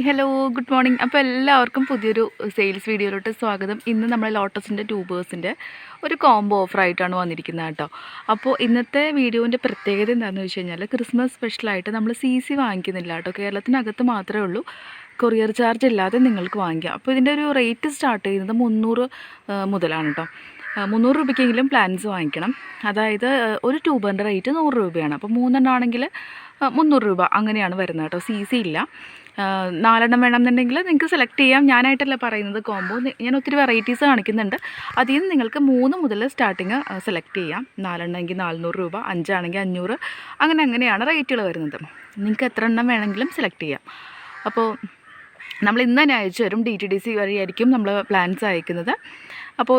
Hello good morning അപ്പോൾ എല്ലാവർക്കും പുതിയൊരു സെയിൽസ് വീഡിയോയിലോട്ട് സ്വാഗതം. ഇന്ന് നമ്മൾ ലോട്ടസിന്റെ ട്യൂബേഴ്സിന്റെ ഒരു കോംബോ ഓഫറായിട്ടാണ് വന്നിരിക്കുന്നത് കേട്ടോ. അപ്പോൾ ഇന്നത്തെ വീഡിയോന്റെ പ്രത്യേകത എന്താണെന്ന് വെച്ച് കഴിഞ്ഞാൽ ക്രിസ്മസ് സ്പെഷ്യലായിട്ട് നമ്മൾ സി സി വാങ്ങിക്കുന്നില്ല കേട്ടോ. കേരളത്തിനകത്ത് മാത്രമേ ഉള്ളൂ. കൊറിയർ ചാർജ് ഇല്ലാതെ നിങ്ങൾക്ക് വാങ്ങിക്കാം. അപ്പോൾ ഇതിന്റെ ഒരു റേറ്റ് സ്റ്റാർട്ട് ചെയ്യുന്നത് മുന്നൂറ് മുതലാണ് കേട്ടോ. മുന്നൂറ് രൂപയ്ക്കെങ്കിലും പ്ലാൻസ് വാങ്ങിക്കണം. അതായത് ഒരു ട്യൂബറിന്റെ റേറ്റ് നൂറ് രൂപയാണ്. അപ്പോൾ മൂന്നെണ്ണം ആണെങ്കിൽ മുന്നൂറ് രൂപ അങ്ങനെയാണ് വരുന്നത് കേട്ടോ. സി സി ഇല്ല. നാലെണ്ണം വേണമെന്നുണ്ടെങ്കിൽ നിങ്ങൾക്ക് സെലക്ട് ചെയ്യാം. ഞാനായിട്ടല്ല പറയുന്നത് കോംബോ ഞാൻ ഒത്തിരി വെറൈറ്റീസ് കാണിക്കുന്നുണ്ട്. അതിൽ നിന്ന് നിങ്ങൾക്ക് മൂന്ന് മുതൽ സ്റ്റാർട്ടിങ് സെലക്ട് ചെയ്യാം. നാലെണ്ണം എങ്കിൽ നാനൂറ് രൂപ അഞ്ചാണെങ്കിൽ അഞ്ഞൂറ്. അങ്ങനെ അങ്ങനെയാണ് റേറ്റുകൾ വരുന്നത്. നിങ്ങൾക്ക് എത്ര എണ്ണം വേണമെങ്കിലും സെലക്ട് ചെയ്യാം. അപ്പോൾ നമ്മൾ ഇന്ന് തന്നെ അയച്ചു തരും. ഡി ടി ഡി സി വഴിയായിരിക്കും നമ്മൾ പ്ലാൻസ് അയക്കുന്നത്. അപ്പോൾ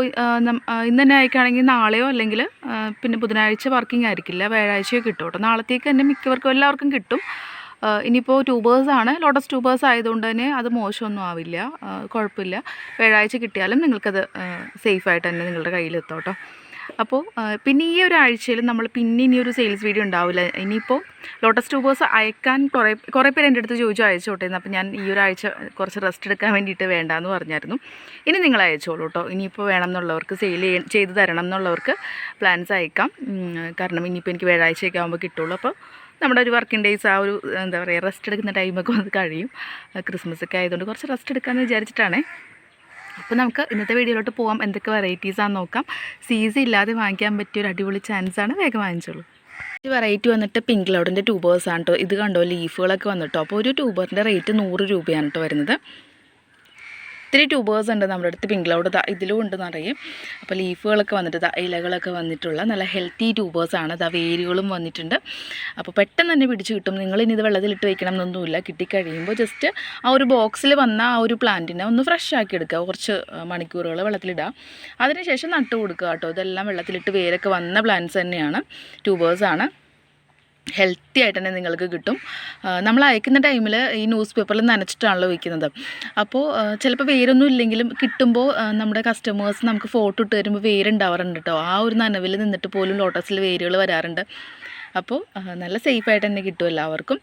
ഇന്ന് തന്നെ അയക്കുകയാണെങ്കിൽ നാളെയോ അല്ലെങ്കിൽ പിന്നെ ബുധനാഴ്ച വർക്കിംഗ് ആയിരിക്കില്ല. വ്യാഴാഴ്ചയോ കിട്ടും കേട്ടോ. നാളത്തേക്ക് തന്നെ മിക്കവർക്കും എല്ലാവർക്കും കിട്ടും. ഇനിയിപ്പോൾ ട്യൂബേഴ്സാണ് ലോട്ടസ് ട്യൂബേഴ്സ് ആയതുകൊണ്ട് തന്നെ അത് മോശമൊന്നും ആവില്ല. കുഴപ്പമില്ല. വ്യാഴാഴ്ച കിട്ടിയാലും നിങ്ങൾക്കത് സേഫായിട്ട് തന്നെ നിങ്ങളുടെ കയ്യിലെത്തോട്ടോ അപ്പോൾ പിന്നെ ഈ ഒരു ആഴ്ചയിൽ നമ്മൾ പിന്നെ ഇനി ഒരു സെയിൽസ് വീഡിയോ ഉണ്ടാവില്ല ഇനിയിപ്പോൾ ലോട്ടസ് ട്യൂബേഴ്സ് അയക്കാൻ കുറേ കുറേ പേര് എന്റെ അടുത്ത് ചോദിച്ചു അയച്ചോട്ടെ അപ്പോൾ ഞാൻ ഈ ഒരു ആഴ്ച കുറച്ച് റെസ്റ്റ് എടുക്കാൻ വേണ്ടിയിട്ട് വേണ്ടാന്ന് പറഞ്ഞായിരുന്നു. ഇനി നിങ്ങൾ അയച്ചോളൂ കേട്ടോ ഇനിയിപ്പോൾ വേണം എന്നുള്ളവർക്ക് സെയിൽ ചെയ്ത് തരണം എന്നുള്ളവർക്ക് പ്ലാൻസ് അയക്കാം. കാരണം ഇനിയിപ്പോൾ എനിക്ക് വ്യാഴാഴ്ചയൊക്കെ ആകുമ്പോൾ കിട്ടുള്ളൂ. അപ്പോൾ നമ്മുടെ ഒരു വർക്കിംഗ് ഡേയ്സ് ആ ഒരു എന്താ പറയുക റെസ്റ്റ് എടുക്കുന്ന ടൈമൊക്കെ വന്ന് കഴിയും. ക്രിസ്മസ് ഒക്കെ ആയതുകൊണ്ട് കുറച്ച് റെസ്റ്റ് എടുക്കാമെന്ന് വിചാരിച്ചിട്ടാണേ. അപ്പോൾ നമുക്ക് ഇന്നത്തെ വീഡിയോയിലോട്ട് പോകാം എന്തൊക്കെ വെറൈറ്റീസാണെന്ന് നോക്കാം. സീസ് ഇല്ലാതെ വാങ്ങിക്കാൻ പറ്റിയ ഒരു അടിപൊളി ചാൻസാണ് വേഗം വാങ്ങിച്ചോളൂ. ഈ വെറൈറ്റി വന്നിട്ട് പിങ്ക് ക്ലൗഡിന്റെ ട്യൂബേഴ്സാണ് കേട്ടോ ഇത് കണ്ടോ ലീഫുകളൊക്കെ വന്നിട്ടോ. അപ്പോൾ ഒരു ട്യൂബറിന്റെ റേറ്റ് നൂറ് രൂപയാണ് കേട്ടോ വരുന്നത്. ഒത്തിരി ട്യൂബേഴ്സ് ഉണ്ട് നമ്മുടെ അടുത്ത്. പിങ്ക് ക്ലൗഡ് ദാ ഇതിലും ഉണ്ട് നിറയെ. അപ്പോൾ ലീഫുകളൊക്കെ വന്നിട്ട് ഇലകളൊക്കെ വന്നിട്ടുള്ള നല്ല ഹെൽത്തി ട്യൂബേഴ്സാണ് ദാ വേരുകളും വന്നിട്ടുണ്ട്. അപ്പോൾ പെട്ടെന്ന് തന്നെ പിടിച്ച് കിട്ടും. നിങ്ങൾ ഇനി ഇത് വെള്ളത്തിലിട്ട് വെക്കണം എന്നൊന്നുമില്ല കിട്ടിക്കഴിയുമ്പോൾ ജസ്റ്റ് ആ ഒരു ബോക്സിൽ വന്ന ആ ഒരു പ്ലാന്റിനെ ഒന്ന് ഫ്രഷ് ആക്കി എടുക്കുക. കുറച്ച് മണിക്കൂറുകൾ വെള്ളത്തിലിടുക. അതിനുശേഷം നട്ട് കൊടുക്കുക കേട്ടോ. ഇതെല്ലാം വെള്ളത്തിലിട്ട് വേരൊക്കെ വന്ന പ്ലാന്റ്സ് തന്നെയാണ്. ട്യൂബേഴ്സാണ് ഹെൽത്തി ആയിട്ട് തന്നെ നിങ്ങൾക്ക് കിട്ടും. നമ്മൾ അയക്കുന്ന ടൈമിൽ ഈ ന്യൂസ് പേപ്പറിൽ നനച്ചിട്ടാണല്ലോ വയ്ക്കുന്നത് അപ്പോൾ ചിലപ്പോൾ വേരൊന്നും ഇല്ലെങ്കിലും കിട്ടുമ്പോൾ നമ്മുടെ കസ്റ്റമേഴ്സ് നമുക്ക് ഫോട്ടോ ഇട്ട് തരുമ്പോൾ വേരുണ്ടാവാറുണ്ട് കേട്ടോ ആ ഒരു നനവിൽ നിന്നിട്ട് പോലും ലോട്ടസിൽ വേരുകൾ വരാറുണ്ട്. അപ്പോൾ നല്ല സേഫ് ആയിട്ട് തന്നെ കിട്ടും എല്ലാവർക്കും.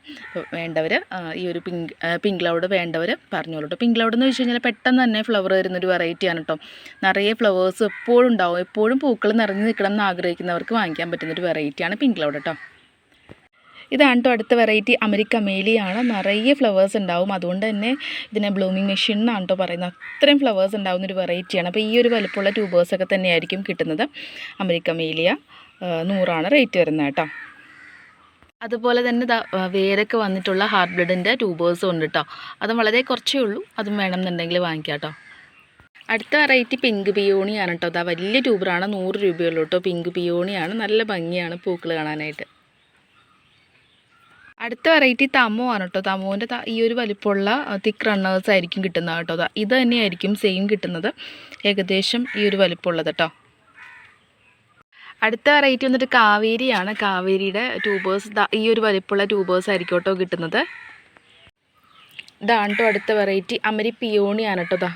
വേണ്ടവർ ഈ ഒരു പിങ്ക് പിങ്ക് ക്ലൗഡ് വേണ്ടവർ പറഞ്ഞോളൂ പിങ്ക് ക്ലൗഡ് എന്ന് വെച്ച് കഴിഞ്ഞാൽ പെട്ടെന്ന് തന്നെ ഫ്ലവർ വരുന്നൊരു വെറൈറ്റിയാണ് കേട്ടോ നിറയെ ഫ്ലവേഴ്സ് എപ്പോഴും ഉണ്ടാവും. എപ്പോഴും പൂക്കൾ നിറഞ്ഞു നിൽക്കണം എന്ന് ആഗ്രഹിക്കുന്നവർക്ക് വാങ്ങിക്കാൻ പറ്റുന്നൊരു വെറൈറ്റിയാണ് പിങ്ക് ക്ലൗഡ് കേട്ടോ ഇതാണ് കേട്ടോ അടുത്ത വെറൈറ്റി അമരിക്ക മേലിയാണ്. നിറയെ ഫ്ലവേഴ്സ് ഉണ്ടാവും. അതുകൊണ്ട് തന്നെ ഇതിനെ ബ്ലൂമിങ് മെഷീൻ എന്നാണ് കേട്ടോ പറയുന്നത്. അത്രയും ഫ്ലവേഴ്സ് ഉണ്ടാവുന്ന ഒരു വെറൈറ്റിയാണ് അപ്പോൾ ഈ ഒരു വലുപ്പമുള്ള ട്യൂബേഴ്സൊക്കെ തന്നെയായിരിക്കും കിട്ടുന്നത്. അമരിക്ക മേലിയ നൂറാണ് റേറ്റ് വരുന്നത് കേട്ടോ. അതുപോലെ തന്നെ വേരൊക്കെ വന്നിട്ടുള്ള ഹാർട്ട് ബ്ലഡിന്റെ ട്യൂബേഴ്സും ഉണ്ട് കേട്ടോ അതും വളരെ കുറച്ചേ ഉള്ളൂ. അതും വേണമെന്നുണ്ടെങ്കിൽ വാങ്ങിക്കാം കേട്ടോ അടുത്ത വെറൈറ്റി പിങ്ക് പിയോണിയാണ് കേട്ടോ അതാ വലിയ ട്യൂബറാണ് നൂറ് രൂപയുള്ളൂ കേട്ടോ പിങ്ക് പിയോണിയാണ് നല്ല ഭംഗിയാണ് പൂക്കൾ കാണാനായിട്ട്. അടുത്ത വെറൈറ്റി തമോ ആണ് കേട്ടോ തമോന്റെ ഈ ഒരു വലിപ്പമുള്ള തിക്ക് റണ്ണേഴ്സ് ആയിരിക്കും കിട്ടുന്നത് കേട്ടോ. ഇത് തന്നെയായിരിക്കും സെയിം കിട്ടുന്നത്. ഏകദേശം ഈ ഒരു വലിപ്പമുള്ളത് കേട്ടോ അടുത്ത വെറൈറ്റി വന്നിട്ട് കാവേരിയാണ് കാവേരിയുടെ ട്യൂബേഴ്സ് ഈ ഒരു വലിപ്പമുള്ള ട്യൂബേഴ്സ് ആയിരിക്കും കേട്ടോ കിട്ടുന്നത്. ഇതാണ് കേട്ടോ അടുത്ത വെറൈറ്റി അമരി പിയോണിയാണ് കേട്ടോ ദാ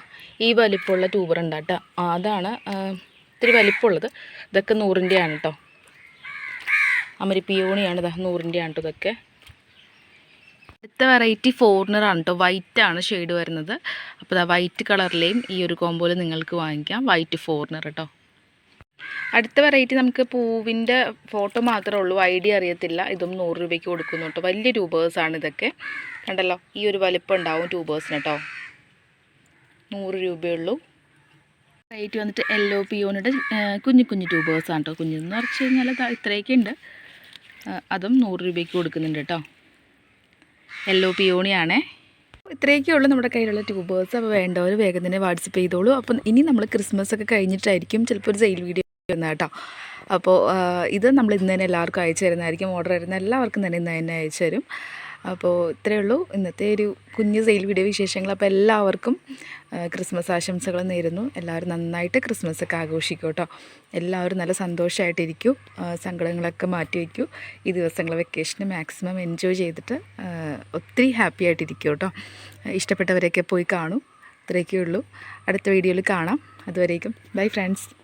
ഈ വലിപ്പമുള്ള ട്യൂബർ ഉണ്ട് കേട്ടോ അതാണ് ഇത്തിരി വലിപ്പമുള്ളത്. ഇതൊക്കെ നൂറിന്റെയാണ് കേട്ടോ അമരി പിയോണിയാണ് ഇതാ നൂറിന്റെയാണ് കേട്ടോ ഇതൊക്കെ. അടുത്ത വെറൈറ്റി ഫോറിനറാണ് കേട്ടോ ആണ് ഷെയ്ഡ് വരുന്നത്. അപ്പോൾ ആ വൈറ്റ് കളറിലെയും ഈ ഒരു കോമ്പോയിൽ നിങ്ങൾക്ക് വാങ്ങിക്കാം. വൈറ്റ് ഫോറിനർ കേട്ടോ അടുത്ത വെറൈറ്റി നമുക്ക് പൂവിന്റെ ഫോട്ടോ മാത്രമേ ഉള്ളൂ. ഐഡിയ അറിയത്തില്ല. ഇതും നൂറ് രൂപയ്ക്ക് കൊടുക്കുന്നു കേട്ടോ വലിയ ട്യൂബേഴ്സാണ് ഇതൊക്കെ. കണ്ടല്ലോ? ഈ ഒരു വലിപ്പം ഉണ്ടാവും ട്യൂബേഴ്സിന് കേട്ടോ നൂറ് രൂപയുള്ളൂ റേറ്റ് വന്നിട്ട് യെല്ലോ പിയോണിയുടെ കുഞ്ഞു കുഞ്ഞു ട്യൂബേഴ്സാണ് കേട്ടോ കുഞ്ഞെന്ന് പറഞ്ഞു കഴിഞ്ഞാൽ ഇത്രയൊക്കെ ഉണ്ട്. അതും നൂറ് രൂപയ്ക്ക് കൊടുക്കുന്നുണ്ട് കേട്ടോ യെല്ലോ പിയോണിയാണേ ഇത്രയൊക്കെ ഉള്ളൂ നമ്മുടെ കയ്യിലുള്ള ട്യൂബേഴ്സ് അപ്പോൾ വേണ്ടവർ വേഗം തന്നെ വാട്സപ്പ് ചെയ്തോളൂ. അപ്പം ഇനി നമ്മൾ ക്രിസ്മസ് ഒക്കെ കഴിഞ്ഞിട്ടായിരിക്കും ചിലപ്പോൾ ഒരു സെയിൽ വീഡിയോ വരുന്നത് കേട്ടോ. അപ്പോൾ ഇത് നമ്മൾ ഇന്ന് തന്നെ എല്ലാവർക്കും അയച്ചു തരുന്നതായിരിക്കും. ഓർഡർ വരുന്ന എല്ലാവർക്കും തന്നെ ഇന്ന് തന്നെ അയച്ചു തരും. അപ്പോൾ ഇത്രയേ ഉള്ളൂ. ഇന്നത്തെ ഒരു കുഞ്ഞ് സെയിൽ വീഡിയോ വിശേഷങ്ങൾ. അപ്പോൾ എല്ലാവർക്കും ക്രിസ്മസ് ആശംസകൾ നേരുന്നു. എല്ലാവരും നന്നായിട്ട് ക്രിസ്മസ് ഒക്കെ ആഘോഷിക്കും കേട്ടോ. എല്ലാവരും നല്ല സന്തോഷമായിട്ടിരിക്കും സങ്കടങ്ങളൊക്കെ മാറ്റി വയ്ക്കൂ ഈ ദിവസങ്ങളെ വെക്കേഷന് മാക്സിമം എൻജോയ് ചെയ്തിട്ട് ഒത്തിരി ഹാപ്പി ആയിട്ടിരിക്കും കേട്ടോ. ഇഷ്ടപ്പെട്ടവരെയൊക്കെ പോയി കാണും. ഇത്രയൊക്കെ ഉള്ളൂ അടുത്ത വീഡിയോയിൽ കാണാം. അതുവരേക്കും. Bye friends.